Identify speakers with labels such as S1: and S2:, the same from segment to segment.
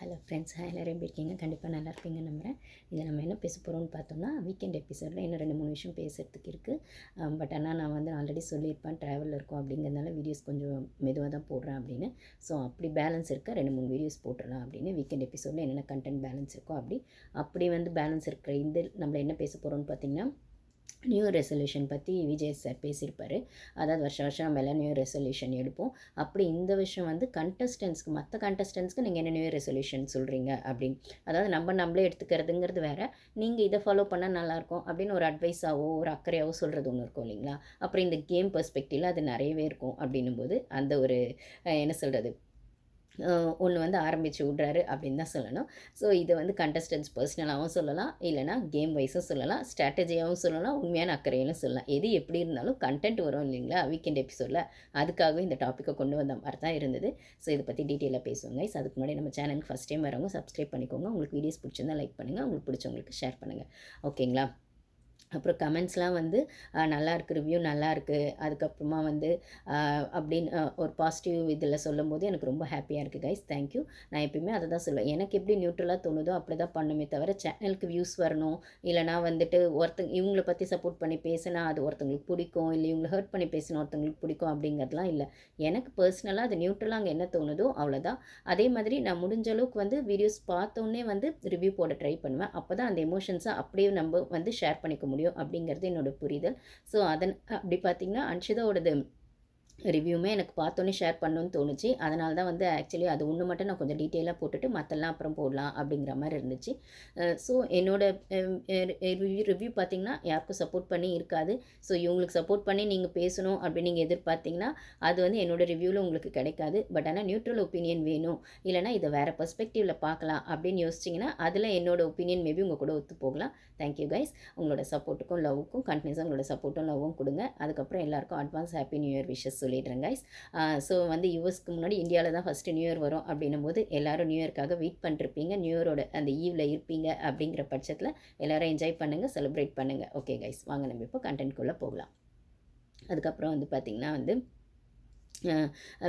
S1: Hello friends எல்லோரும் எப்படி இருக்கீங்க? கண்டிப்பாக நல்லா இருப்பீங்க நம்புகிறேன் இதில் நம்ம என்ன பேச போகிறோம்னு பார்த்தோம்னா வீக்கெண்ட் எபிசோடில் இன்னும் ரெண்டு மூணு விஷயம் பேசுகிறதுக்கு இருக்குது பட் ஆனால் நான் வந்து ஆல்ரெடி சொல்லியிருப்பேன் ட்ராவலில் இருக்கும் அப்படிங்கிறதுனால வீடியோஸ் கொஞ்சம் மெதுவாக தான் போடுறேன் அப்படின்னு. ஸோ அப்படி பேலன்ஸ் இருக்க? ரெண்டு மூணு வீடியோஸ் போட்டுடலாம் அப்படின்னு. வீக்கெண்ட் எபிசோடில் என்னென்ன கண்டென்ட் பேலன்ஸ் இருக்கோ அப்படி. அப்படி வந்து பேலன்ஸ் இருக்கிற இந்த நம்மளை என்ன பேச போகிறோம்னு பார்த்தீங்கன்னா நியூ ரெசல்யூஷன் பற்றி விஜய் சார் பேசியிருப்பார். அதாவது வருஷம் வருஷம் நம்ம எல்லாம் நியூ ரெசல்யூஷன் எடுப்போம். அப்படி இந்த விஷயம் வந்து கண்டஸ்டன்ஸ்க்கு மற்ற கண்டஸ்டன்ஸ்க்கு நீங்கள் என்ன நியூ ரெசல்யூஷன் சொல்கிறீங்க அப்படின்னு. அதாவது நம்ம நம்மளே எடுத்துக்கிறதுங்கிறது வேறு. நீங்கள் இதை ஃபாலோ பண்ணால் நல்லாயிருக்கும் அப்படின்னு ஒரு அட்வைஸாவோ ஒரு அக்கறையாவோ சொல்கிறது ஒன்று இருக்கும் இல்லைங்களா? அப்புறம் இந்த கேம் பெர்ஸ்பெக்டிவில் அது நிறையவே இருக்கும் அப்படின்னும் போது அந்த ஒரு என்ன சொல்கிறது ஒன்று வந்து ஆரம்பித்து விட்றாரு அப்படின்னு தான் சொல்லணும். ஸோ இதை வந்து கண்டஸ்டன்ஸ் பர்சனலாகவும் சொல்லலாம். இல்லைனா கேம் வைஸும் சொல்லலாம். ஸ்ட்ராட்டஜியாகவும் சொல்லலாம். உண்மையான அக்கறையிலும் சொல்லலாம். எது எப்படி இருந்தாலும் கண்டென்ட் வரும் இல்லைங்களா? வீக்கெண்ட் எபிசோடில் அதுக்காகவே இந்த டாப்பிக்கை கொண்டு வந்த மாதிரி தான் இருந்தது. ஸோ இதை பற்றி டீட்டெயிலாக பேசுவோங்க ஸோ அதுக்கு முன்னாடி நம்ம சேனலுக்கு ஃபஸ்ட் டைம் வரவங்க சப்ஸ்கிரைப் பண்ணிக்கோங்க. உங்களுக்கு வீடியோஸ் பிடிச்சிருந்தா லைக் பண்ணுங்கள் உங்களுக்கு பிடிச்சவங்களுக்கு ஷேர் பண்ணுங்கள் ஓகேங்களா அப்புறம் கமெண்ட்ஸ்லாம் வந்து நல்லா இருக்குது ரிவ்யூ நல்லா இருக்குது அதுக்கப்புறமா வந்து அப்படின்னு ஒரு பாசிட்டிவ் இதில் சொல்லும்போது எனக்கு ரொம்ப ஹாப்பியாக இருக்குது கைஸ் தேங்க்யூ நான் எப்பயுமே அதை தான் சொல்லுவேன். எனக்கு எப்படி நியூட்ரலாக தோணுதோ அப்படி தான் பண்ணுமே தவிர சேனலுக்கு வியூஸ் வரணும். இல்லைனா வந்துட்டு ஒருத்தங்க இவங்களை பற்றி சப்போர்ட் பண்ணி பேசினா அது ஒருத்தங்களுக்கு பிடிக்கும். இல்லை இவங்களை ஹர்ட் பண்ணி பேசினா ஒருத்தங்களுக்கு பிடிக்கும் அப்படிங்கிறதுலாம் இல்லை. எனக்கு பர்சனலாக அது நியூட்ரலாக அங்கே என்ன தோணுதோ அவ்வளோதான். அதே மாதிரி நான் முடிஞ்ச அளவுக்கு வந்து வீடியோஸ் பார்த்தோன்னே வந்து ரிவ்யூ போட ட்ரை பண்ணுவேன். அப்போ தான் அந்த எமோஷன்ஸை அப்படியே நம்ம வந்து ஷேர் பண்ணிக்க முடியும். முடியும் அப்படிங்கிறது என்னோடய புரிதல். ஸோ அதன் அப்படி பார்த்திங்கன்னா அன்ஷிதாவோடது ரிவ்யூமே எனக்கு பார்த்தோன்னே ஷேர் பண்ணணும்னு தோணுச்சு. அதனால தான் வந்து ஆக்சுவலி அது ஒன்று மட்டும் நான் கொஞ்சம் டீட்டெயிலாக போட்டுட்டு மற்றெல்லாம் அப்புறம் போடலாம் அப்படிங்கிற மாதிரி இருந்துச்சு. ஸோ என்னோட ரிவ்யூ பார்த்திங்கன்னா யாருக்கும் சப்போர்ட் பண்ணி இருக்காது. ஸோ இவங்களுக்கு சப்போர்ட் பண்ணி நீங்கள் பேசணும் அப்படின்னு நீங்கள் எதிர்பார்த்திங்கன்னா அது வந்து என்னோடய ரிவ்யூவில் உங்களுக்கு கிடைக்காது. பட் ஆனால் நியூட்ரல் ஒப்பீனியன் வேணும். இல்லைனா இதை வேறு பர்ஸ்பெக்டிவில் பார்க்கலாம் அப்படின்னு யோசிச்சிங்கன்னா அதில் என்னோடய ஒப்பீனியன் மேபி உங்கள் கூட ஒத்து போகலாம். தேங்க்யூ கைஸ் உங்களோட சப்போர்ட்டுக்கும் லவ்வுக்கும் கண்டினியூஸாக உங்களோட சப்போர்ட்டும் லவ்வும் கொடுங்க. அதுக்கப்புறம் எல்லாருக்கும் advance happy new year wishes சொல்லிடுறேன் கைஸ் ஸோ வந்து யூஎஸ்க்கு முன்னாடி இந்தியாவில் தான் ஃபஸ்ட்டு நியூ இயர் வரும் அப்படின்னும் போது எல்லோரும் நியூ இயர்க்காக வெயிட் பண்ணிருப்பீங்க. நியூ இயரோட அந்த ஈவில் இருப்பீங்க அப்படிங்கிற பட்சத்தில் எல்லோரும் என்ஜாய் பண்ணுங்கள் செலிப்ரேட் பண்ணுங்கள் ஓகே கைஸ் வாங்க நம்ம இப்போ கண்டென்ட்குள்ளே போகலாம். அதுக்கப்புறம் வந்து பார்த்திங்கன்னா வந்து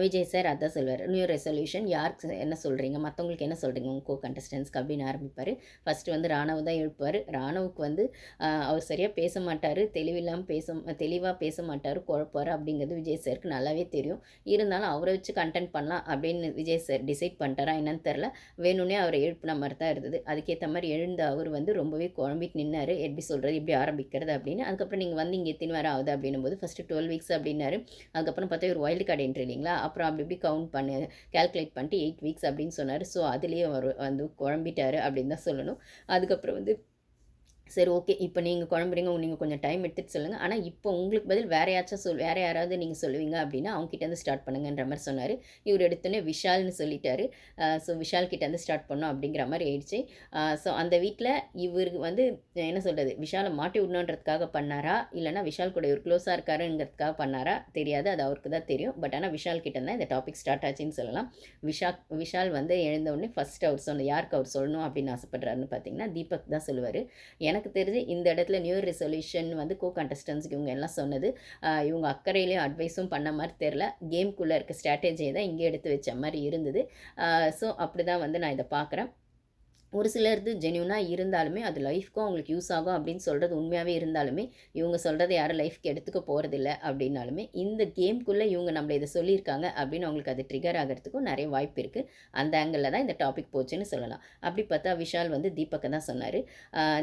S1: விஜய் சார் அதான் சொல்வார். நியூ ரெசல்யூஷன் யாருக்கு என்ன சொல்கிறீங்க மற்றவங்களுக்கு என்ன சொல்கிறீங்க உங்கள் கோ கண்டஸ்டன்ஸ்க்கு அப்படின்னு ஆரம்பிப்பார். ஃபஸ்ட்டு வந்து ராணவ் தான் எழுப்பார் ராணவுக்கு வந்து அவர் சரியாக பேச மாட்டார். தெளிவில்லாமல் பேச தெளிவாக பேச மாட்டார். குழப்பார் அப்படிங்கிறது விஜய் சாருக்கு நல்லாவே தெரியும். இருந்தாலும் அவரை வச்சு கண்டென்ட் பண்ணலாம் அப்படின்னு விஜய் சார் டிசைட் பண்ணிட்டாரா என்னன்னு தெரில வேணும்னே அவரை எழுப்பின மாதிரி தான் இருந்தது. அதுக்கேற்ற மாதிரி எழுந்த அவர் வந்து ரொம்பவே குழம்பிட்டு நின்னார். எப்படி சொல்கிறது எப்படி ஆரம்பிக்கிறது அப்படின்னு. அதுக்கப்புறம் நீங்கள் வந்து இங்கே எத்தனை வாரம் ஆகுது அப்படின்னும் போது ஃபஸ்ட்டு டுவெல் வீக்ஸ் அப்படின்னாரு. அதுக்கப்புறம் பார்த்தா ஒரு வைல்டு கார்டு இல்லைங்களா? அப்புறம் அப்படி இப்படி கவுண்ட் பண்ணி கேல்குலேட் பண்ணிட்டு எயிட் வீக்ஸ் அப்படின்னு சொன்னார். ஸோ அதுலேயே அவர் வந்து குழம்பிட்டார் அப்படின்னு தான் சொல்லணும். அதுக்கப்புறம் வந்து சரி ஓகே. இப்போ நீங்கள் குழம்புறீங்க நீங்கள் கொஞ்சம் டைம் எடுத்துகிட்டு சொல்லுங்கள் ஆனால் இப்போ உங்களுக்கு பதில் வேறு யாச்சும் சொல் வேறு யாராவது நீங்கள் சொல்லுவீங்க அப்படின்னா அவங்ககிட்டேருந்து ஸ்டார்ட் பண்ணுங்கன்ற மாதிரி சொன்னார். இவர் எடுத்தோன்னே விஷால்னு சொல்லிட்டாரு. ஸோ விஷால் கிட்டேருந்து ஸ்டார்ட் பண்ணோம் அப்படிங்கிற மாதிரி ஆயிடுச்சு. ஸோ அந்த வீட்டில் இவருக்கு வந்து என்ன சொல்கிறது விஷாலை மாட்டி விடணுன்றதுக்காக பண்ணாரா? இல்லைனா விஷால் கூட இவர் க்ளோஸாக இருக்காருங்கிறதுக்காக பண்ணாரா? தெரியாது. அது அவருக்கு தான் தெரியும். பட் ஆனால் விஷால் கிட்ட தான் இந்த டாபிக் ஸ்டார்ட் ஆச்சுன்னு சொல்லலாம். விஷா விஷால் வந்து எழுந்தவுடனே ஃபஸ்ட் அவர் சொன்ன யாருக்கு அவர் சொல்லணும் அப்படின்னு ஆசைப்படுறாருன்னு பார்த்தீங்கன்னா தீபக் தான் சொல்லுவார். எனக்கு எனக்கு தெரிஞ்சு இந்த இடத்துல நியூ ரெசல்யூஷன் வந்து கோ கண்டஸ்டன்ஸ்க்கு இவங்க எல்லாம் சொன்னது. இவங்க அக்கறையிலையும் அட்வைஸும் பண்ண மாதிரி தெரில கேம்குள்ளே இருக்க ஸ்ட்ராட்டஜியை தான் இங்கே எடுத்து வச்ச மாதிரி இருந்தது. ஸோ அப்படி தான் வந்து நான் இதை பார்க்குறேன். ஒரு சிலருது ஜென்யூனாக இருந்தாலுமே அது லைஃப்க்கும் அவங்களுக்கு யூஸ் ஆகும் அப்படின்னு சொல்கிறது உண்மையாகவே இருந்தாலுமே இவங்க சொல்கிறத யாரும் லைஃப்க்கு எடுத்துக்க போகிறதில்ல அப்படின்னாலுமே இந்த கேம்குள்ளே இவங்க நம்மளை இதை சொல்லியிருக்காங்க அப்படின்னு அவங்களுக்கு அது ட்ரிகர் ஆகிறதுக்கும் நிறைய வாய்ப்பு இருக்குது அந்த ஆங்கிளில் தான் இந்த டாபிக் போச்சுன்னு சொல்லலாம். அப்படி பார்த்தா விஷால் வந்து தீபக்கை தான் சொன்னார்.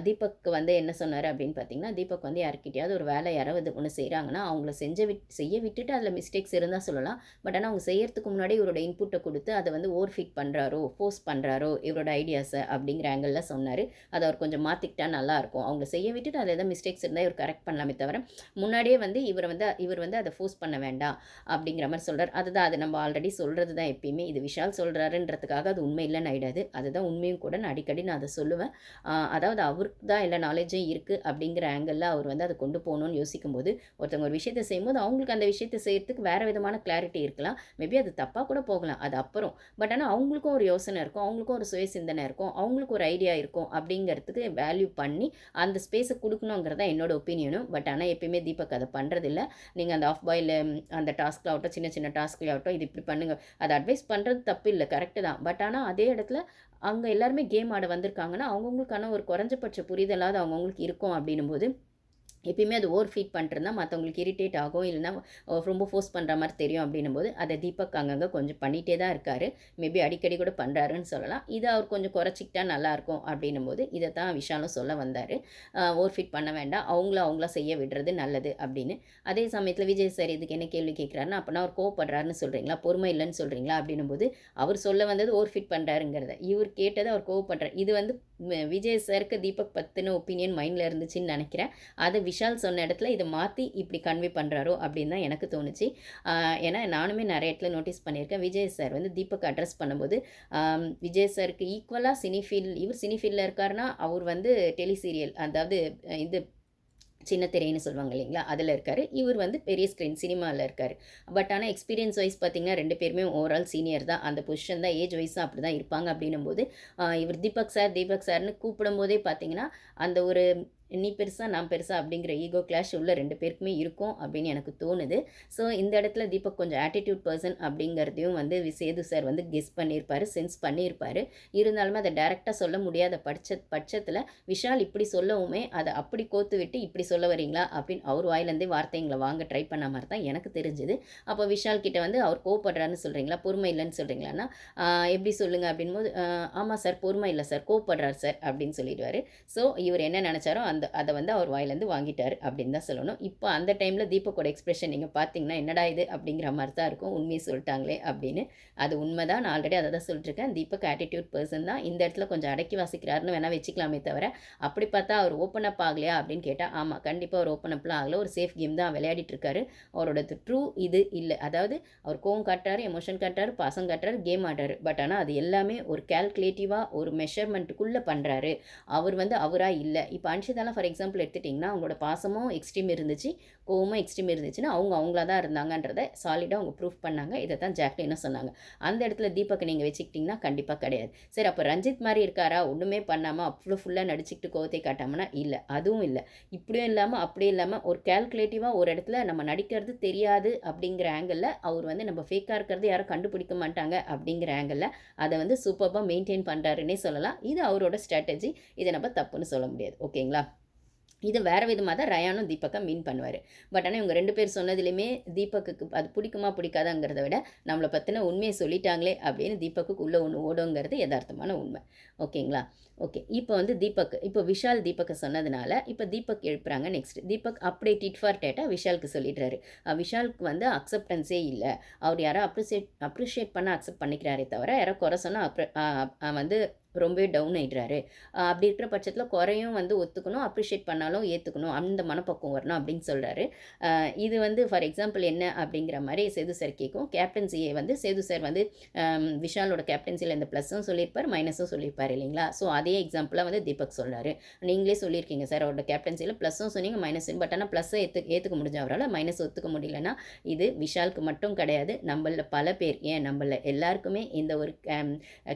S1: தீபக் வந்து என்ன சொன்னார் அப்படின்னு பார்த்தீங்கன்னா தீபக் வந்து யாருக்கிட்டையாவது ஒரு வேலை யாராவது ஒன்று செய்கிறாங்கன்னா அவங்கள செஞ்ச விட் செய்ய விட்டுட்டு அதில் மிஸ்டேக்ஸ் இருந்தால் சொல்லலாம். பட் ஆனால் அவங்க செய்யறதுக்கு முன்னாடி இவரோட இன்புட்டை கொடுத்து அதை வந்து ஓவர் ஃபிட் பண்ணுறாரோ ஃபோர்ஸ் பண்ணுறாரோ இவரோட ஐடியாஸை அப்படிங்கிற ஆங்கிளில் சொன்னார். அதை அவர் கொஞ்சம் மாற்றிக்கிட்டா நல்லாயிருக்கும். அவங்க செய்ய விட்டுட்டு அதில் எதாவது மிஸ்டேக்ஸ் இருந்தால் இவர் கரெக்ட் பண்ணலாமே தவிர முன்னாடியே வந்து இவர் வந்து இவர் வந்து அதை ஃபோர்ஸ் பண்ண வேண்டாம் அப்படிங்கிற மாதிரி சொல்கிறார் அதுதான் அது நம்ம ஆல்ரெடி சொல்கிறது தான் எப்பயுமே. இது விஷால் சொல்கிறாருன்றதுக்காக அது உண்மை இல்லைன்னு ஆகிடாது அதுதான் உண்மையும் கூட நான் அடிக்கடி நான் அதை சொல்லுவேன். அதாவது அவருக்கு தான் எல்லா நாலேஜும் இருக்குது அப்படிங்கிற ஆங்கிளில் அவர் வந்து அதை கொண்டு போகணும்னு யோசிக்கும் போது ஒருத்தவங்க ஒரு விஷயத்தை செய்யும்போது அவங்களுக்கு அந்த விஷயத்தை செய்கிறதுக்கு வேறு விதமான கிளாரிட்டி இருக்கலாம். மேபி அது தப்பாக கூட போகலாம். அது அப்புறம். பட் ஆனால் அவங்களுக்கும் ஒரு யோசனை இருக்கும். அவங்களுக்கும் ஒரு சுய சிந்தனை இருக்கும். அவங்க அவங்களுக்கு ஒரு ஐடியா இருக்கும் அப்படிங்கிறதுக்கு வேல்யூ பண்ணி அந்த ஸ்பேஸை கொடுக்கணுங்கிறதா என்னோட ஒப்பீனியனும் பட் ஆனால் எப்பயுமே தீபக் அதை பண்ணுறதில்ல நீங்கள் அந்த ஆஃப் பாயில் அந்த டாஸ்க்கில் ஆகட்டும் சின்ன சின்ன டாஸ்க்கில் ஆகட்டும் இது இப்படி பண்ணுங்கள் அதை அட்வைஸ் பண்ணுறது தப்பு இல்லை கரெக்டு தான். பட் ஆனால் அதே இடத்துல அங்கே எல்லாருமே கேம் ஆட வந்திருக்காங்கன்னா அவங்கவுங்களுக்கான ஒரு குறைஞ்சபட்ச புரிதலாவது அவங்கவுங்களுக்கு இருக்கும் அப்படின்னும் போது எப்பயுமே அது ஓவர் ஃபீட் பண்ணிட்டுருந்தா மற்றவங்களுக்கு இரிட்டேட் ஆகும். இல்லைனா ரொம்ப ஃபோர்ஸ் பண்ணுற மாதிரி தெரியும் அப்படின்னும் போது அதை தீபக் அங்கங்கே கொஞ்சம் பண்ணிகிட்டே தான் இருக்கார். மேபி அடிக்கடி கூட பண்ணுறாருன்னு சொல்லலாம். இதை அவர் கொஞ்சம் குறைச்சிக்கிட்டா நல்லாயிருக்கும் அப்படின்னும் போது இதை தான் விஷாலும் சொல்ல வந்தார். ஓவர் ஃபீட் பண்ண வேண்டாம். அவங்கள அவங்கள செய்ய விடுறது நல்லது அப்படின்னு. அதே சமயத்தில் விஜய் சார் இதுக்கு என்ன கேள்வி கேட்குறாருன்னா அப்போனா அவர் கோவப்படுறாருன்னு சொல்கிறீங்களா பொறுமை இல்லைன்னு சொல்கிறீங்களா அப்படின்னும் போது அவர் சொல்ல வந்தது ஓவர் ஃபிட் பண்ணுறாருங்கிறத இவர் கேட்டதை அவர் கோவப்படுறார். இது வந்து விஜய் சாருக்கு தீபக் பற்றின ஒப்பீனியன் மைண்டில் இருந்துச்சுன்னு நினைக்கிறேன். அதை விஷால் சொன்ன இடத்துல இதை மாற்றி இப்படி கன்வே பண்ணுறாரோ அப்படின்னு தான் எனக்கு தோணுச்சு. ஏன்னா நானுமே நிறைய இடத்துல நோட்டீஸ் பண்ணியிருக்கேன். விஜய் சார் வந்து தீபக் அட்ரஸ் பண்ணும்போது விஜய் சாருக்கு ஈக்குவலாக சினிஃபீல் இவர் சினிஃபீல்டில் இருக்காருன்னா அவர் வந்து டெலி சீரியல் அதாவது இது சின்ன திரைன்னு சொல்லுவாங்க இல்லைங்களா? அதில் இருக்கார். இவர் வந்து பெரிய ஸ்க்ரீன் சினிமாவில் இருக்கார். பட் ஆனால் எக்ஸ்பீரியன்ஸ் வைஸ் பார்த்திங்கன்னா ரெண்டு பேருமே ஓவரால் சீனியர் தான். அந்த பொசிஷன் தான் ஏஜ் வைஸாக அப்படி தான் இருப்பாங்க அப்படின்னும் போது இவர் தீபக் சார் தீபக் சார்னு கூப்பிடும்போதே பார்த்தீங்கன்னா அந்த ஒரு நீ பெருசாக நான் பெருசாக அப்படிங்கிற ஈகோ கிளாஷ் உள்ள ரெண்டு பேருக்குமே இருக்கும் அப்படின்னு எனக்கு தோணுது. ஸோ இந்த இடத்துல தீபக் கொஞ்சம் ஆட்டிடியூட் பர்சன் அப்படிங்கிறதையும் வந்து சேது சார் வந்து கெஸ் பண்ணியிருப்பார் சென்ஸ் பண்ணியிருப்பார். இருந்தாலுமே அதை டேரெக்டாக சொல்ல முடியாத பட்ச பட்சத்தில் விஷால் இப்படி சொல்லவுமே அதை அப்படி கோத்து விட்டு இப்படி சொல்ல வரீங்களா அப்படின்னு அவர் வாயிலேருந்தே வார்த்தைங்களை வாங்க ட்ரை பண்ண மாதிரி தான் எனக்கு தெரிஞ்சுது. அப்போ விஷால் கிட்ட வந்து அவர் கோவப்படுறாருன்னு சொல்கிறீங்களா பொறுமை இல்லைன்னு சொல்கிறீங்களான்னா எப்படி சொல்லுங்கள் அப்படின்போது ஆமாம் சார் பொறுமை இல்லை சார் கோவப்படுறார் சார் அப்படின்னு சொல்லிடுவார். ஸோ இவர் என்ன நினச்சாரோ அந்த அந்த அதை வந்து அவர் வாயிலேருந்து வாங்கிட்டார் அப்படின்னு தான் சொல்லணும். இப்போ அந்த டைமில் தீபக்கோட எக்ஸ்பிரஷன் நீங்கள் பார்த்தீங்கன்னா என்னடா இது அப்படிங்கிற மாதிரி தான் இருக்கும். உண்மையை சொல்லிட்டாங்களே அப்படின்னு. அது உண்மை தான். நான் ஆல்ரெடி அதை தான் சொல்லிட்டுருக்கேன். தீபக் ஆட்டிடியூட் பர்சன் தான். இந்த இடத்துல கொஞ்சம் அடக்கி வாசிக்கிறாருன்னு வேணால் வச்சுக்கலாமே தவிர அப்படி பார்த்தா அவர் ஓப்பன் அப் ஆகலையா அப்படின்னு கேட்டால் ஆமாம் கண்டிப்பாக அவர் ஓப்பன் அப்லாம் ஆகலை. ஒரு சேஃப் கேம் தான் விளையாடிட்டுருக்காரு. அவரோட ட்ரூ இது இல்லை. அதாவது அவர் கோவம் காட்டுறாரு எமோஷன் காட்டுறாரு பாசம் காட்டுறாரு கேம் ஆடுறாரு. பட் ஆனால் அது எல்லாமே ஒரு கேல்குலேட்டிவாக ஒரு மெஷர்மெண்ட்டுக்குள்ளே பண்ணுறாரு அவர் வந்து அவராக இல்லை. இப்போ அன்ஷிதாலாம் ஃபார் எக்ஸாம்பிள் எடுத்துட்டிங்கன்னா அவங்களோட பாசமும் எக்ஸ்ட்ரீம் இருந்துச்சு கோவமும் எக்ஸ்ட்ரீம் இருந்துச்சுன்னா அவங்க அவங்களா தான் இருந்தாங்கன்றதை சாலிடாக அவங்க ப்ரூஃப் பண்ணாங்க. இதை தான் என்ன சொன்னாங்க? அந்த இடத்துல தீபக்கை நீங்கள் வச்சுக்கிட்டிங்கன்னா கண்டிப்பாக கிடையாது. சரி அப்போ ரஞ்சித் மாதிரி இருக்காரா? ஒன்றுமே பண்ணாமல் அவ்வளோ ஃபுல்லாக நடிச்சுக்கிட்டு கோவத்தை காட்டாமனா இல்லை அதுவும் இல்லை. இப்படியும் இல்லாமல் அப்படியும் இல்லாமல் ஒரு கேல்குலேட்டிவாக ஒரு இடத்துல நம்ம நடிக்கிறது தெரியாது அப்படிங்கிற ஆங்கிளில் அவர் வந்து நம்ம ஃபேக்காக இருக்கிறது யாரும் கண்டுபிடிக்க மாட்டாங்க அப்படிங்கிற ஆங்கிளில் அதை வந்து சூப்பராக மெயின்டைன் பண்ணுறாருன்னே சொல்லலாம். இது அவரோட ஸ்ட்ராட்டஜி இதை நம்ம தப்புன்னு சொல்ல முடியாது. ஓகேங்களா? இது வேறு விதமாக தான் ரயானும் தீபக்கா மீன் பண்ணுவார். பட் ஆனால் இவங்க ரெண்டு பேர் சொன்னதுலேயுமே தீபக்குக்கு அது பிடிக்குமா பிடிக்காதாங்கிறத விட நம்மளை பற்றின உண்மையை சொல்லிட்டாங்களே அப்படின்னு தீபக்குக்கு உள்ளே ஒன்று ஓடுங்கிறது யதார்த்தமான உண்மை. ஓகேங்களா ஓகே இப்போ வந்து தீபக் இப்போ விஷால் தீபக்கை சொன்னதுனால இப்போ தீபக் எழுப்புறாங்க நெக்ஸ்ட் தீபக் அப்படியே டிட் ஃபார் டேட்டா விஷாலுக்கு சொல்லிடுறாரு. விஷாலுக்கு வந்து அக்செப்டன்ஸே இல்லை. அவர் யாரோ அப்ரிசியேட் அப்ரிஷியேட் பண்ண அக்செப்ட் பண்ணிக்கிறாரே தவிர யாரோ குறை சொன்னால் வந்து ரொம்பவே டவுன் ஆகிடுறாரு அப்படி இருக்கிற பட்சத்தில் குறையும் வந்து ஒத்துக்கணும் அப்ரிஷியேட் பண்ணாலும் ஏற்றுக்கணும் அந்த மனப்பக்குவம் வரணும் அப்படின்னு சொல்கிறாரு இது வந்து ஃபார் எக்ஸாம்பிள் என்ன அப்படிங்கிற மாதிரி சேது சார் கேட்கும் கேப்டன்சியை வந்து சேது சார் வந்து விஷாலோட கேப்டன்சியில் இந்த ப்ளஸ்ஸும் சொல்லியிருப்பார் மைனஸும் சொல்லியிருப்பார் இல்லைங்களா? ஸோ அதே எக்ஸாம்பிளாக வந்து தீபக் சொல்கிறாரு நீங்களே சொல்லியிருக்கீங்க சார் அவரோட கேப்டன்சியில் ப்ளஸ்ஸும் சொன்னீங்க மைனஸ் பட் ஆனால் ப்ளஸ்ஸை ஏற்று ஏற்றுக்க முடிஞ்ச அவரால் மைனஸ் ஒத்துக்க முடியலன்னா இது விஷாலுக்கு மட்டும் கிடையாது. நம்மள பல பேர் ஏன் நம்மள எல்லாருக்குமே இந்த ஒரு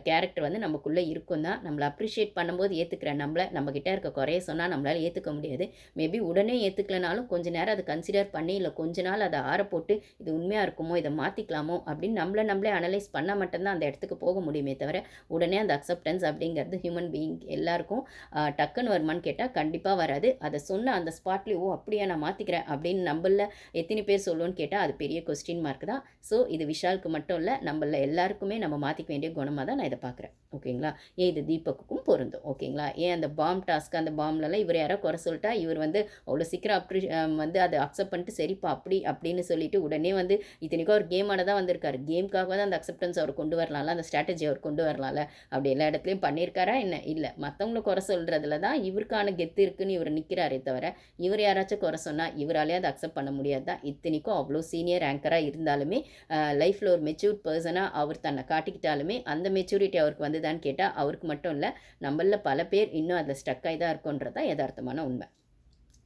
S1: கேரக்டர் வந்து நமக்குள்ளே இருக்கும் தான். நம்மளை அப்ரிஷியேட் பண்ணும்போது ஏற்றுக்கிற நம்மளை நம்மக்கிட்ட இருக்க குறைய சொன்னால் நம்மளால் ஏற்றுக்க முடியாது. மேபி உடனே ஏற்றுக்கலனாலும் கொஞ்ச நேரம் அதை கன்சிடர் பண்ணி இல்லை கொஞ்ச நாள் அதை ஆற போட்டு இது உண்மையாக இருக்குமோ இதை மாற்றிக்கலாமோ அப்படின்னு நம்மளை நம்மளே அனலைஸ் பண்ணால் மட்டும்தான் அந்த இடத்துக்கு போக முடியுமே தவிர உடனே அந்த அக்செப்டன்ஸ் அப்படிங்கிறது ஹியூமன் பீயிங் எல்லாருக்கும் டக்குன்னு வருமானு கேட்டால் கண்டிப்பாக வராது. அதை சொன்ன அந்த ஸ்பாட்லேயே ஓ அப்படியே நான் மாற்றிக்கிறேன் அப்படின்னு நம்மள எத்தனை பேர் சொல்லுவோன்னு கேட்டால் அது பெரிய கொஸ்டின் மார்க் தான். ஸோ இது விஷாலுக்கு மட்டும் இல்லை நம்மள எல்லாருக்குமே நம்ம மாற்றிக்க வேண்டிய குணமாக தான் நான் இதை பார்க்குறேன் ஓகேங்களா? ஏன் இது தீபக்குக்கும் பொருந்தும்? ஓகேங்களா? ஏன் அந்த பாம் டாஸ்க் அந்த பாம்லலாம் இவர் யாரோ குறை சொல்லிட்டா இவர் வந்து அவ்வளோ சீக்கிரம் அப்ரி வந்து அதை அக்செப்ட் பண்ணிட்டு சரிப்பா அப்படி அப்படின்னு சொல்லிட்டு உடனே வந்து இத்தனைக்கும் அவர் கேமோட தான் வந்திருக்காரு. கேமுக்காக தான் அந்த அக்செப்டன்ஸ் அவர் கொண்டு வரலாம்ல அந்த ஸ்ட்ராட்டஜி அவர் கொண்டு வரலாம்ல. அப்படி எல்லா இடத்துலையும் பண்ணியிருக்காரா என்ன? இல்லை. மற்றவங்கள குறை சொல்கிறதுல தான் இவருக்கான கெத்து இருக்குன்னு இவர் நிற்கிறாரே தவிர இவர் யாராச்சும் குறை சொன்னால் இவராலே அதை அக்செப்ட் பண்ண முடியாது தான். இத்தனைக்கும் அவ்வளோ சீனியர் ஆங்கராக இருந்தாலுமே லைஃப்பில் ஒரு மெச்சூர்ட் பர்சனாக அவர் தன்னை காட்டிக்கிட்டாலுமே அந்த மெச்சூரிட்டி அவருக்கு வந்துதான்னு கேட்டால் அவருக்கு மட்டும் இல்லை நம்மளில் பல பேர் இன்னும் அதில் ஸ்டக் ஆகி தான் இருக்குன்றது தான் யதார்த்தமான உண்மை.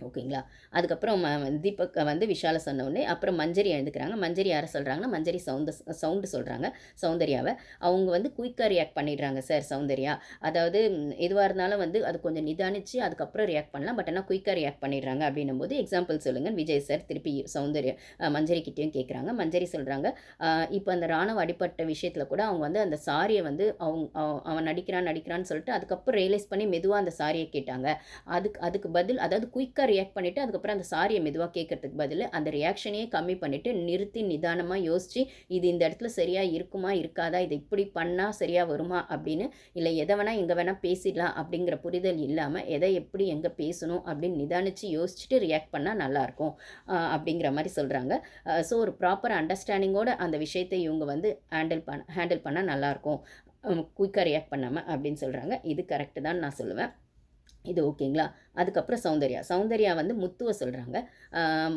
S1: ஓகேங்களா? அதுக்கப்புறம் ம தீபக் வந்து விஷாலை சொன்ன உடனே அப்புறம் மஞ்சரி எழுந்துக்கிறாங்க மஞ்சரி யாரை சொல்கிறாங்கன்னா மஞ்சரி சவுந்த சவுண்டு சொல்கிறாங்க சௌந்தர்யாவை. அவங்க வந்து குயிக்காக ரியாக்ட் பண்ணிடுறாங்க சார் சௌந்தர்யா. அதாவது எதுவாக இருந்தாலும் வந்து அது கொஞ்சம் நிதானித்து அதுக்கப்புறம் ரியாக்ட் பண்ணலாம். பட் ஆனால் குயிக்காக ரியாக்ட் பண்ணிடுறாங்க அப்படின்னும் போது எக்ஸாம்பிள் சொல்லுங்கள் விஜய் சார் திருப்பி சௌந்தர்யா மஞ்சரி கிட்டேயும் கேட்குறாங்க மஞ்சரி சொல்கிறாங்க இப்போ அந்த ராணுவ அடிப்பட்ட விஷயத்தில் கூட அவங்க வந்து அந்த சாரியை வந்து அவங்க அவன் நடிக்கிறான் நடிக்கிறான்னு சொல்லிட்டு அதுக்கப்புறம் ரியலைஸ் பண்ணி மெதுவாக அந்த சாரியை கேட்டாங்க. அதுக்கு அதுக்கு பதில் அதாவது குயிக்காக ரியாக்ட் பண்ணிவிட்டு அதுக்கப்புறம் அந்த சாரியை மெதுவாக கேட்கறதுக்கு பதில் அந்த ரியாக்ஷனையே கம்மி பண்ணிவிட்டு நிறுத்தி நிதானமாக யோசித்து இது இந்த இடத்துல சரியாக இருக்குமா இருக்காதா இது இப்படி பண்ணால் சரியாக வருமா அப்படின்னு இல்லை எதை வேணால் எங்கே வேணால் பேசிடலாம் அப்படிங்கிற புரிதல் இல்லாமல் எதை எப்படி எங்கே பேசணும் அப்படின்னு நிதானித்து யோசிச்சுட்டு ரியாக்ட் பண்ணால் நல்லாயிருக்கும் அப்படிங்கிற மாதிரி சொல்கிறாங்க ஸோ ஒரு ப்ராப்பர் அண்டர்ஸ்டாண்டிங்கோட அந்த விஷயத்தை இவங்க வந்து ஹேண்டில் பண்ண ஹேண்டில் பண்ணால் நல்லாயிருக்கும் குயிக்காக ரியாக்ட் பண்ணாமல் அப்படின்னு சொல்கிறாங்க இது கரெக்டு தான் நான் சொல்லுவேன். இது ஓகேங்களா? அதுக்கப்புறம் சௌந்தர்யா. சௌந்தர்யா வந்து முத்துவை சொல்கிறாங்க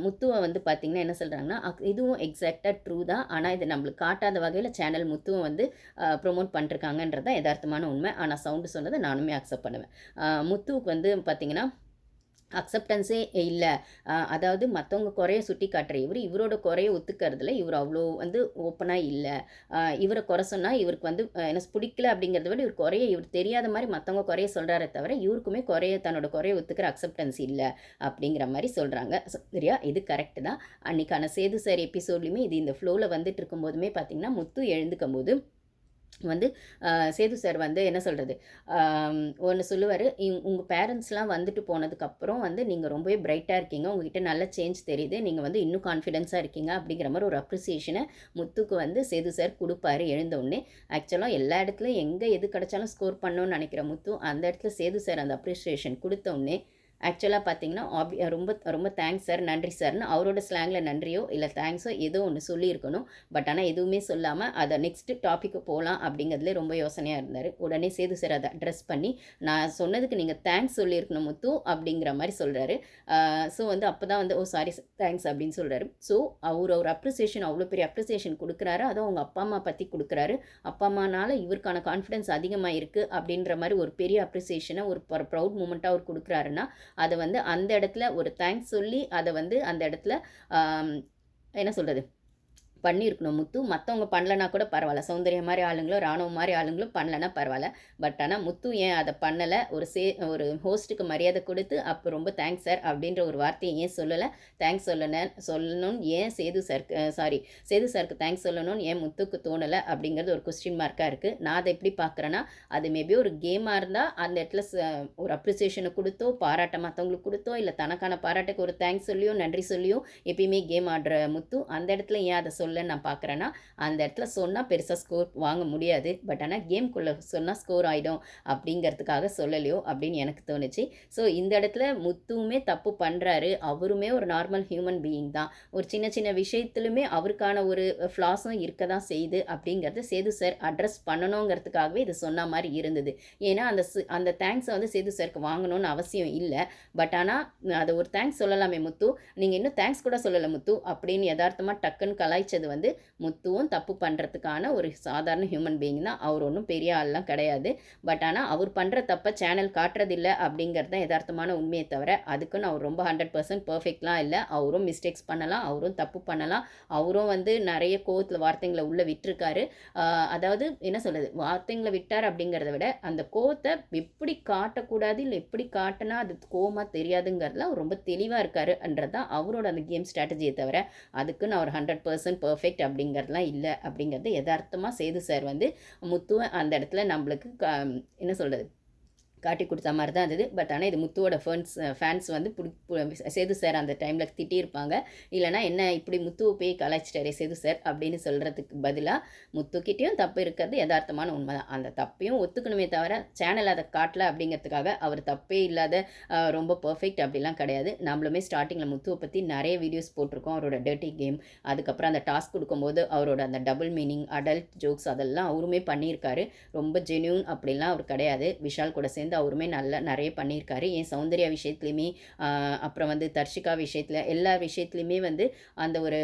S1: முத்துவை வந்து பார்த்திங்கன்னா என்ன சொல்கிறாங்கன்னா இதுவும் எக்ஸாக்டாக ட்ரூ தான். ஆனால் இது நம்மளுக்கு காட்டாத வகையில் சேனல் முத்துவை வந்து ப்ரொமோட் பண்ணிருக்காங்கன்றது தான் யதார்த்தமான உண்மை. ஆனால் சவுண்டு சொன்னதை நானுமே அக்செப்ட் பண்ணுவேன். முத்துவுக்கு வந்து பார்த்திங்கன்னா அக்செப்டன்ஸே இல்லை. அதாவது மற்றவங்க குறைய சுட்டி காட்டுற இவர் இவரோட குறைய ஒத்துக்கிறதுல இவர் அவ்வளோ வந்து ஓப்பனாக இல்லை. இவரை குறை சொன்னால் இவருக்கு வந்து எனக்கு பிடிக்கல அப்படிங்கிறத விட இவர் குறைய இவர் தெரியாத மாதிரி மற்றவங்க குறைய சொல்கிறாரே தவிர இவருக்குமே குறைய தன்னோட குறைய ஒத்துக்கிற அக்செப்டன்ஸ் இல்லை அப்படிங்கிற மாதிரி சொல்கிறாங்க சரியா? இது கரெக்டு தான். அன்றைக்கான சேது சார் எபிசோட்லையுமே இது இந்த ஃப்ளோவில் வந்துட்டு இருக்கும்போதுமே பார்த்திங்கன்னா முத்து எழுந்துக்கும் போது வந்து சேது சார் வந்து என்ன சொல்கிறது ஒன்று சொல்லுவார் உங்கள் பேரண்ட்ஸ்லாம் வந்துட்டு போனதுக்கப்புறம் வந்து நீங்கள் ரொம்பவே பிரைட்டாக இருக்கீங்க உங்ககிட்ட நல்ல சேஞ்ச் தெரியுது நீங்கள் வந்து இன்னும் கான்ஃபிடென்ஸாக இருக்கீங்க அப்படிங்கிற மாதிரி ஒரு அப்ரிசியேஷனை முத்துக்கு வந்து சேது சார் கொடுப்பாரு எழுந்தோடனே ஆக்சுவலாக எல்லா இடத்துலையும் எங்கே எது கிடச்சாலும் ஸ்கோர் பண்ணணும்னு நினைக்கிற முத்து அந்த இடத்துல சேது சார் அந்த அப்ரிசியேஷன் கொடுத்தோடனே ஆக்சுவலாக பார்த்தீங்கன்னா ஆபி ரொம்ப ரொம்ப தேங்க்ஸ் சார் நன்றி சார்னு அவரோட ஸ்லாங்கில் நன்றியோ இல்லை தேங்க்ஸோ ஏதோ ஒன்று சொல்லியிருக்கணும். பட் ஆனால் எதுவுமே சொல்லாமல் அதை நெக்ஸ்ட்டு டாப்பிக்கு போகலாம் அப்படிங்கிறதுலே ரொம்ப யோசனையாக இருந்தார். உடனே சேது சார் அதை அட்ரஸ் பண்ணி நான் சொன்னதுக்கு நீங்கள் தேங்க்ஸ் சொல்லியிருக்கணும் முத்து அப்படிங்கிற மாதிரி சொல்கிறாரு ஸோ வந்து அப்போ தான் வந்து ஓ சாரி தேங்க்ஸ் அப்படின்னு சொல்கிறாரு ஸோ அவர் ஒரு அப்ரிசியேஷன் அவ்வளோ பெரிய அப்ரிசியேஷன் கொடுக்குறாரு. அதுவும் அவங்க அப்பா அம்மா பற்றி கொடுக்குறாரு. அப்பா அம்மானால இவருக்கான கான்ஃபிடன்ஸ் அதிகமாக இருக்குது அப்படின்ற மாதிரி ஒரு பெரிய அப்ரிசியேஷனை ஒரு ப்ரௌட் மூமெண்ட்டாக அவர் கொடுக்குறாருன்னா அதை வந்து அந்த இடத்துல ஒரு தேங்க்ஸ் சொல்லி அதை வந்து அந்த இடத்துல என்ன சொல்கிறது பண்ணியிருக்கணும் முத்து மற்றவங்க பண்ணலனா கூட பரவாயில்ல. சௌந்தர்யம் மாதிரி ஆளுங்களும் ராணுவம் மாதிரி ஆளுங்களும் பண்ணலன்னா பரவாயில்ல. பட் ஆனால் முத்து ஏன் அதை பண்ணலை? ஒரு சே ஒரு ஹோஸ்ட்டுக்கு மரியாதை கொடுத்து அப்போ ரொம்ப தேங்க்ஸ் சார் அப்படின்ற ஒரு வார்த்தையை ஏன் சொல்லலை? தேங்க்ஸ் சொல்லணும் சொல்லணும்னு ஏன் சேது சார் சாரி சேது சாருக்கு தேங்க்ஸ் சொல்லணும்னு ஏன் முத்துக்கு தோணலை? அப்படிங்கிறது ஒரு கொஸ்டின் மார்க்காக இருக்குது நான் அதை எப்படி பார்க்குறேன்னா அது மேபி ஒரு கேமாக இருந்தால் அந்த இடத்துல ஒரு அப்ரிசியேஷனை கொடுத்தோ பாராட்ட மற்றவங்களுக்கு கொடுத்தோ இல்லை தனக்கான பாராட்டுக்கு ஒரு தேங்க்ஸ் சொல்லியோ நன்றி சொல்லியோ எப்பயுமே கேம் ஆடுற முத்து அந்த இடத்துல ஏன் அதை சொல்ல சொல்லன்னு நான் பார்க்குறேன்னா அந்த இடத்துல சொன்னால் பெருசாக ஸ்கோர் வாங்க முடியாது. பட் ஆனால் கேம்குள்ளே சொன்னால் ஸ்கோர் ஆகிடும் அப்படிங்கிறதுக்காக சொல்லலையோ அப்படின்னு எனக்கு தோணுச்சு. ஸோ இந்த இடத்துல முத்துவுமே தப்பு பண்ணுறாரு அவருமே ஒரு நார்மல் ஹியூமன் பீயிங் தான். ஒரு சின்ன சின்ன விஷயத்துலுமே அவருக்கான ஒரு ஃப்ளாஸும் இருக்க தான் செய்யுது அப்படிங்கிறத சேது சார் அட்ரஸ் பண்ணணுங்கிறதுக்காகவே இது சொன்ன மாதிரி இருந்தது. ஏன்னா அந்த அந்த தேங்க்ஸை வந்து சேது சாருக்கு வாங்கணும்னு அவசியம் இல்லை. பட் ஆனால் அதை ஒரு தேங்க்ஸ் சொல்லலாமே முத்து. நீங்கள் இன்னும் தேங்க்ஸ் கூட சொல்லலை முத்து. அப்படின்னு யதார்த்தமாக டக்குன்னு கலாய்ச்சி நினச்சது வந்து முத்துவும் தப்பு பண்ணுறதுக்கான ஒரு சாதாரண ஹியூமன் பீயிங் தான். அவர் ஒன்றும் பெரிய ஆள்லாம் கிடையாது. பட் ஆனால் அவர் பண்ணுற தப்பை சேனல் காட்டுறதில்ல அப்படிங்கிறது தான் யதார்த்தமான உண்மையை தவிர அதுக்குன்னு அவர் ரொம்ப ஹண்ட்ரட் பர்சன்ட் பர்ஃபெக்ட்லாம் இல்லை. அவரும் மிஸ்டேக்ஸ் பண்ணலாம் அவரும் தப்பு பண்ணலாம். அவரும் வந்து நிறைய கோவத்தில் வார்த்தைங்களை உள்ளே விட்டுருக்காரு. அதாவது என்ன சொல்கிறது வார்த்தைங்களை விட்டார் அப்படிங்கிறத விட அந்த கோவத்தை எப்படி காட்டக்கூடாது இல்லை எப்படி காட்டினா அது கோவமாக தெரியாதுங்கிறதுல அவர் ரொம்ப தெளிவாக இருக்காருன்றது தான் அவரோட அந்த கேம் ஸ்ட்ராட்டஜியை தவிர அதுக்குன்னு அவர் ஹண்ட்ரட் பர்சன்ட் பர்ஃபெக்ட் அப்படிங்கிறதுலாம் இல்லை அப்படிங்கிறது யதார்த்தமாக சேது சார் வந்து முத்துவ அந்த இடத்துல நம்மளுக்கு என்ன சொல்கிறது காட்டி கொடுத்த மாதிரி தான் இருந்தது. பட் ஆனால் இது முத்துவோட ஃபேன்ஸ் ஃபேன்ஸ் வந்து பிடி சேது சார் அந்த டைமில் திட்டியிருப்பாங்க. இல்லைனா என்ன இப்படி முத்துவை போய் கலாய்ச்சிட்டாரே சேது சார் அப்படின்னு சொல்கிறதுக்கு பதிலாக முத்துக்கிட்டேயும் தப்பு இருக்கிறது யதார்த்தமான உண்மை தான் அந்த தப்பையும் ஒத்துக்கணுமே தவிர சேனல் அதை காட்டல அப்படிங்கிறதுக்காக அவர் தப்பே இல்லாத ரொம்ப பர்ஃபெக்ட் அப்படிலாம் கிடையாது. நம்மளுமே ஸ்டார்டிங்கில் முத்துவை பற்றி நிறைய வீடியோஸ் போட்டிருக்கோம். அவரோட டேர்ட்டி கேம் அதுக்கப்புறம் அந்த டாஸ்க் கொடுக்கும்போது அவரோட அந்த டபுள் மீனிங் அடல்ட் ஜோக்ஸ் அதெல்லாம் அவருமே பண்ணியிருக்காரு. ரொம்ப ஜென்யூன் அப்படிலாம் அவர் கிடையாது. விஷால் கூட சேர்ந்து சேர்ந்து அவருமே நல்லா நிறைய பண்ணியிருக்காரு. என் சௌந்தர்யா விஷயத்துலையுமே அப்புறம் வந்து தர்ஷிகா விஷயத்தில் எல்லா விஷயத்துலையுமே வந்து அந்த ஒரு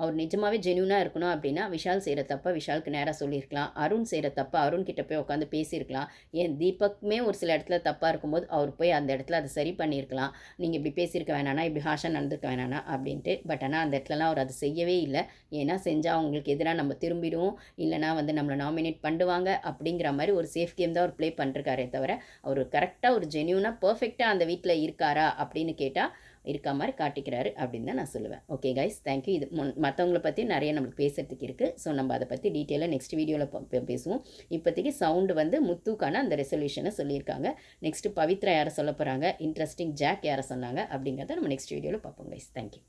S1: அவர் நிஜமாகவே ஜென்யூனாக இருக்கணும் அப்படின்னா விஷால் செய்கிற தப்பை விஷாலுக்கு நேராக சொல்லியிருக்கலாம். அருண் செய்கிற தப்பை அருண் கிட்ட போய் உட்காந்து பேசியிருக்கலாம். ஏன் தீபக்குமே ஒரு சில இடத்துல தப்பாக இருக்கும்போது அவர் போய் அந்த இடத்துல அதை சரி பண்ணியிருக்கலாம். நீங்கள் இப்படி பேசியிருக்க வேணானா இப்படி ஹாஷாக நடந்துக்க வேணானா அப்படின்ட்டு. பட் ஆனால் அந்த இடத்துலலாம் அவர் அதை செய்யவே இல்லை. ஏன்னா செஞ்சால் அவங்களுக்கு எதிராக நம்ம திரும்பிடுவோம். இல்லைனா வந்து நம்மளை நாமினேட் பண்ணுவாங்க அப்படிங்கிற மாதிரி ஒரு சேஃப் கேம் தான் அவர் ப்ளே பண்ணிருக்காரே தவிர அவர் கரெக்டாக ஒரு ஜென்யூனாக பர்ஃபெக்டாக அந்த வீட்டில் இருக்காரா அப்படின்னு கேட்டால் இருக்க மாதிரி காட்டிக்கிறாரு அப்படின்னு தான் நான் சொல்லுவேன். ஓகே கைஸ் தேங்க்யூ இது முன் மற்றவங்களை பற்றி நிறைய நம்மளுக்கு பேசுறதுக்கு இருக்குது ஸோ நம்ம அதை பற்றி டீட்டெயிலாக நெக்ஸ்ட் வீடியோவில் பேசுவோம். இப்போதைக்கு சவுண்டு வந்து முத்துக்கான அந்த ரெசல்யூஷனை சொல்லியிருக்காங்க. நெக்ஸ்ட்டு பவித்ரா யாரை சொல்ல போகிறாங்க இன்ட்ரெஸ்டிங் ஜாக் யாரை சொன்னாங்க? அப்படிங்கிறத நம்ம நெக்ஸ்ட் வீடியோவில் பார்ப்போம் கைஸ் தேங்க்யூ